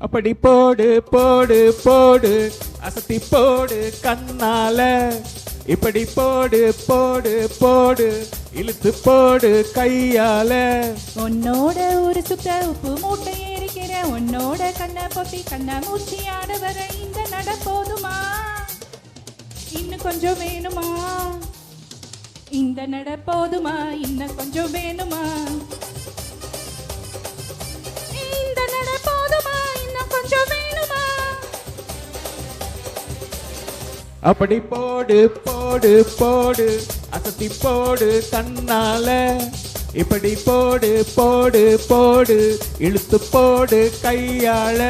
அப்படி போடு போடு போடு. அசத்தி போடு கண்ணால. இப்படி போடு போடு போடு. இழுத்து போடு கையால. உன்னோட ஒரு சுத்த உப்பு மூட்டை ஏறிக்கிற உன்னோட கண்ணை பொத்தி கண்ணை மூச்சி ஆட வர இந்த நட போதுமா? இன்னும் கொஞ்சம் வேணுமா? இந்த நட போதுமா? இன்னும் கொஞ்சம் வேணுமா? அப்படி போடு போடு போடு அசத்தி போடு கண்ணால. இப்படி போடு போடு போடு இழுத்து போடு கையால.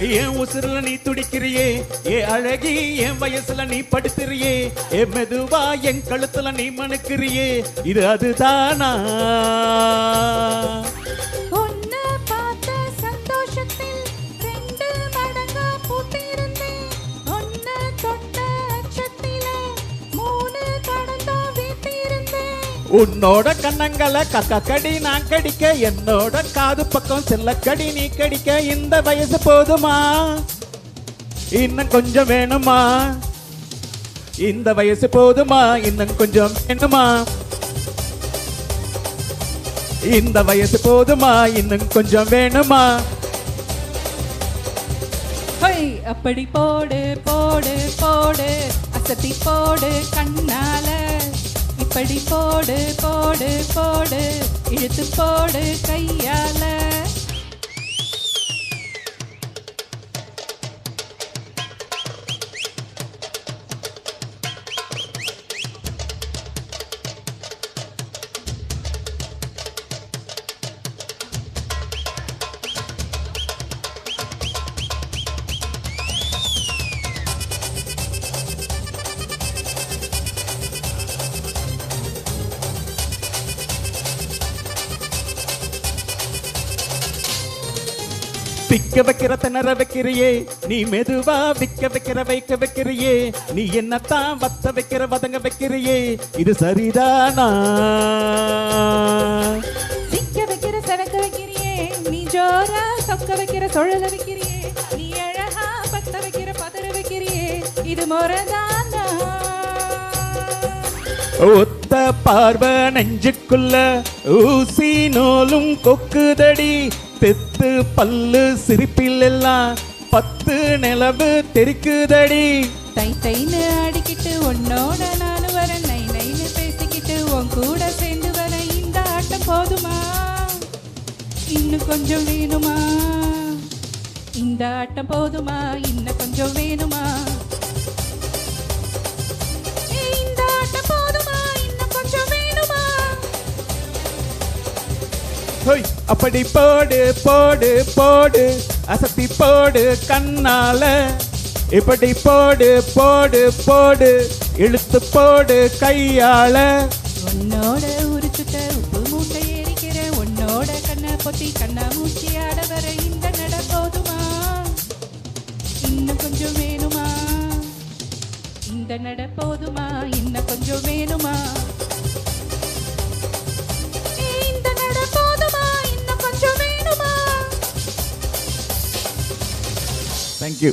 என் உசுருல நீ துடிக்கிறியே? ஏ அழகி என் வயசுல நீ படுத்துறியே? ஏ மெதுவா என் கழுத்துல நீ மணக்கிறியே? இது அதுதானா? உன்னோட கண்ணங்களை கக்கடி நான் கடிக்க என்னோட காது பக்கம் செல்லக்கடி நீ கடிக்க இந்த வயசு போதுமா? இன்னும் கொஞ்சம் வேணுமா? இந்த வயசு போதுமா? இன்னும் கொஞ்சம் வேணுமா? இந்த வயசு போதுமா? இன்னும் கொஞ்சம் வேணுமா? ஹை, அப்படி போடு போடு போடு. அசத்தி போடு கண்ணால. இப்படி போடு போடு போடு. இழுத்து போடு கையால. பிக்க வைக்கிற திணற வைக்கிறியே. நீ மெதுவா விக்க வைக்கிற வைக்க வைக்கிறியே. நீ என்னத்தான் வத்த வைக்கிற வதங்க வைக்கிறியே. இது சரிதானா? சிக்க வைக்கிற சரக்க வைக்கிறியே. நீ ஜோரா சொக்க வைக்கிற சுழல வைக்கிறியே. நீ அழகா பத்த வைக்கிற பதற வைக்கிறியே. இது முறைதானா? ஒத்த பார்வை நெஞ்சுக்குள்ள ஊசி நூலும் கொக்குதடி. தெத்து பல்லு சிரிப்பில் எல்லாம் பத்து நிலவு தெரிக்குதடி. தை தைன்னு ஆடிக்கிட்டு உன்னோட நானு வரேன். நை நைன்னு பேசிக்கிட்டு உன் கூட சேர்ந்து வரேன். இந்த ஆட்டம் போதுமா? இன்னும் கொஞ்சம் வேணுமா? இந்த ஆட்டம் போதுமா? இன்னும் கொஞ்சம் வேணுமா? அப்படி போடு போடு போடு. அசத்தி போடு கண்ணால. இப்படி போடு போடு போடு. இழுத்து போடு கையால. உன்னோட ஒரு உப்பு மூட்டை எரிக்கிற உன்னோட கண்ணை பொத்தி கண்ணா மூச்சி ஆட வர இந்த நட போதுமா? இன்னும் கொஞ்சம் வேணுமா? இந்த நட போதுமா? இன்னும் கொஞ்சம் வேணுமா? இன்னும் கொஞ்சம் வேணுமா தேங்க்யூ